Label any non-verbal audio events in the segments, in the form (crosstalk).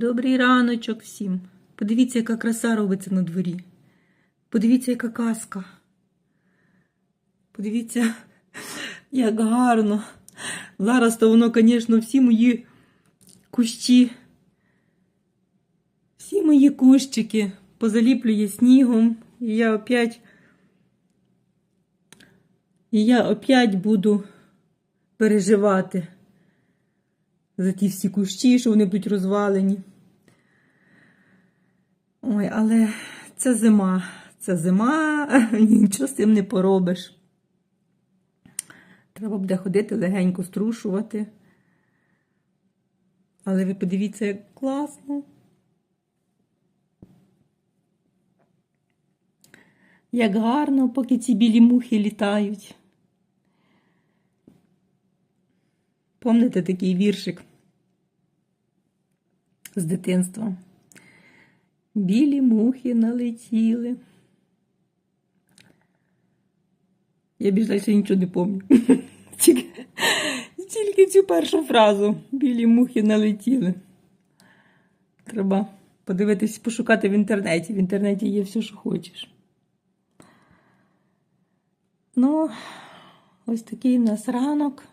Добрий раночок всім. Подивіться, яка краса робиться на дворі. Подивіться, яка казка. Подивіться, як гарно. Зараз то воно, звісно, всі мої кущі, всі мої кущики позаліплює снігом. І я опять, і я опять буду переживати за ті всі кущі, що вони будуть розвалені. Ой, але це зима. Це зима, (laughs) нічого з цим не поробиш. Треба буде ходити легенько струшувати. Але ви подивіться, як класно. Як гарно, поки ці білі мухи літають. Помните такий віршик з дитинства? Білі мухи налетіли. Я більш далі нічого не пам'ятаю. (laughs) Тільки цю першу фразу. Білі мухи налетіли. Треба подивитись, пошукати в інтернеті. В інтернеті є все, що хочеш. Ну, ось такий у нас ранок.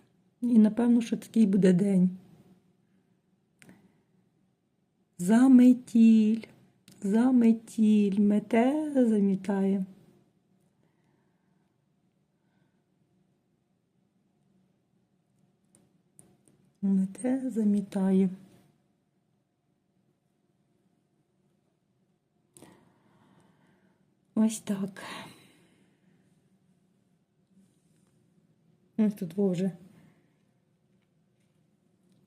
І напевно, що такий буде день. Заметіль, заметіль, мете, замітає. Мете, замітає. Ось так. Ось тут вже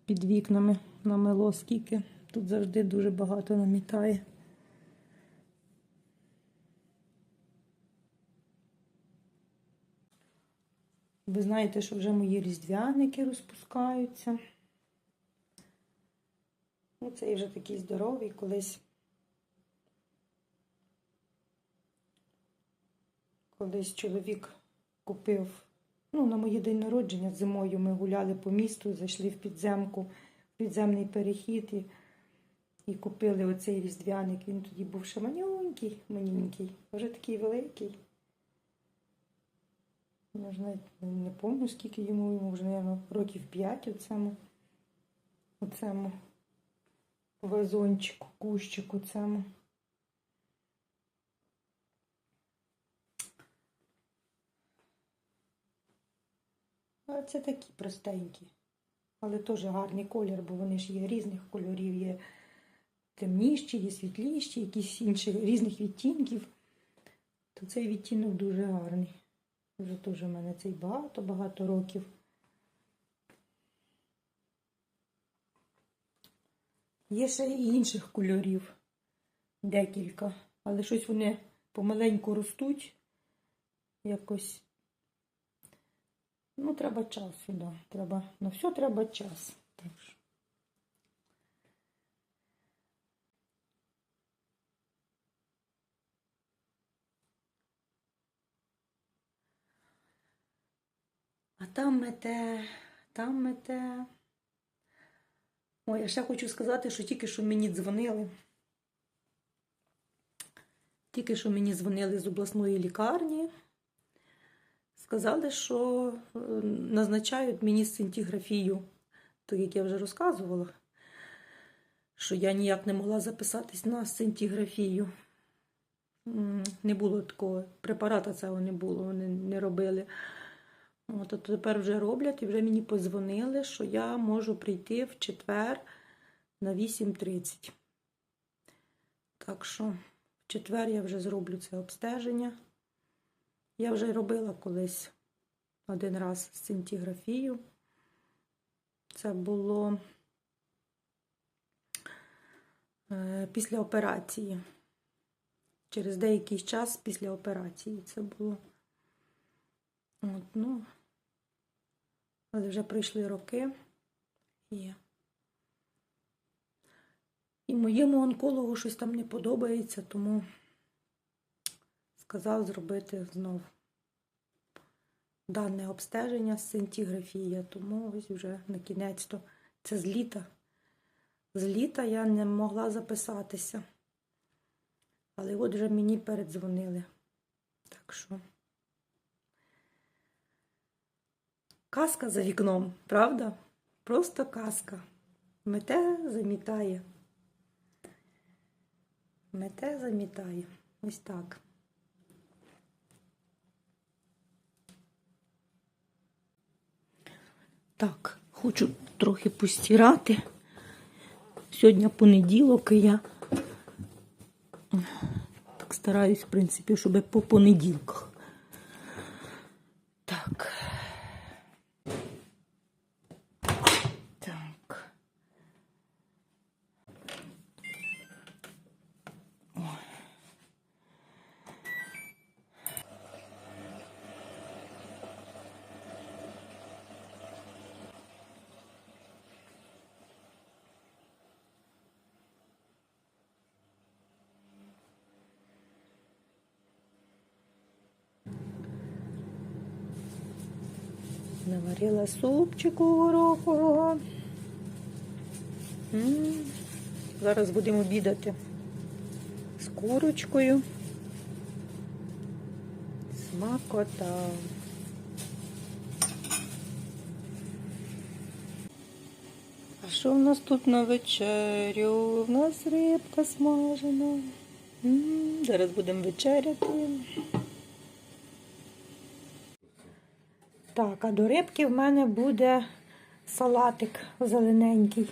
під вікнами намело скільки. Тут завжди дуже багато намітає. Ви знаєте, що вже мої різдвяники розпускаються. Ну, цей вже такий здоровий колись. Колись чоловік купив, ну, на моє день народження зимою ми гуляли по місту, зайшли в підземку, в підземний перехід і, і купили оцей різдвяник. Він тоді був ще манюнький, манюнький, вже такий великий. Ж навіть не пам'ятаю, скільки йому, йому вже, мабуть, років 5 у цьому, у цьому вазончику, кущику цьому. А це такі простенькі. Але теж гарний колір, бо вони ж є різних кольорів, є темніші, є світліші, якісь інші різних відтінків. То цей відтінок дуже гарний. Вже дуже в мене цей багато-багато років. Є ще і інших кольорів декілька, але щось вони помаленьку ростуть. Якось. Ну, треба часу, да. Треба, на все треба час. Так що. А там мете, там мете. Ой, я ще хочу сказати, що тільки що мені дзвонили. Тільки що мені дзвонили з обласної лікарні. Сказали, що е, назначають мені сцинтіграфію, так як я вже розказувала, що я ніяк не могла записатись на сцинтіграфію. М, Не було такого препарата цього не було, вони не робили. От, а тепер вже роблять і вже мені подзвонили, що я можу прийти в четвер на 8.30. Так що в четвер я вже зроблю це обстеження. Я вже робила колись один раз сцинтіграфію. Це було е, після операції. Через деякий час після операції це було. От, ну, але вже пройшли роки. І, і моєму онкологу щось там не подобається, тому сказав зробити знов дане обстеження сцинтіграфія, тому ось вже на кінець то це з літа. з літа я не могла записатися. Але от вже мені передзвонили. Так що. Казка за вікном, правда? Просто казка. Мете замітає. Мете замітає. Ось так. Так, хочу трохи постирати. Сьогодні понеділок, і я так стараюсь, в принципі, щоб по понеділках. Так. Так. Наварила супчику горохового. Зараз будемо обідати з курочкою. Смакота. А що в нас тут на вечерю? У нас рибка смажена. Зараз будемо вечеряти. Так, а до рибки в мене буде салатик зелененький.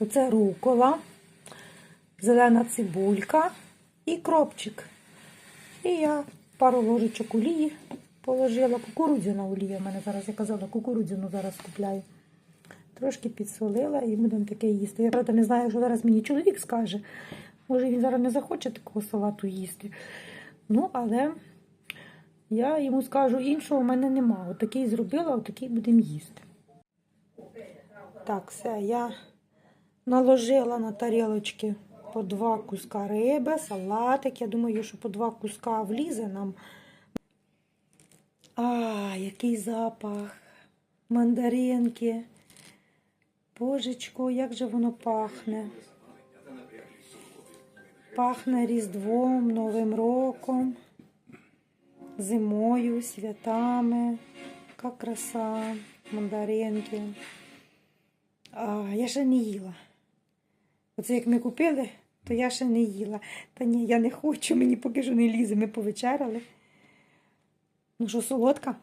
Оце рукола, зелена цибулька і кропчик. І я пару ложечок олії положила. Кукурудзяна олія в мене зараз, я казала, кукурудзяну зараз купляю. Трошки підсолила і будемо таке їсти. Я правда не знаю, що зараз мені чоловік скаже. Може він зараз не захоче такого салату їсти. Ну, але я йому скажу, іншого в мене нема. Отакий зробила, отакий будемо їсти. Так, все, я наложила на тарілочки по два куска риби, салатик. Я думаю, що по два куска влізе нам. А, який запах. Мандаринки. Божечко, як же воно пахне. Пахне Різдвом, Новим роком зимою, святами. Яка краса, мандаринки. А, я ще не їла. Оце як ми купили, то я ще не їла. Та ні, я не хочу, мені поки що не лізе, ми повечеряли. Ну що, солодка?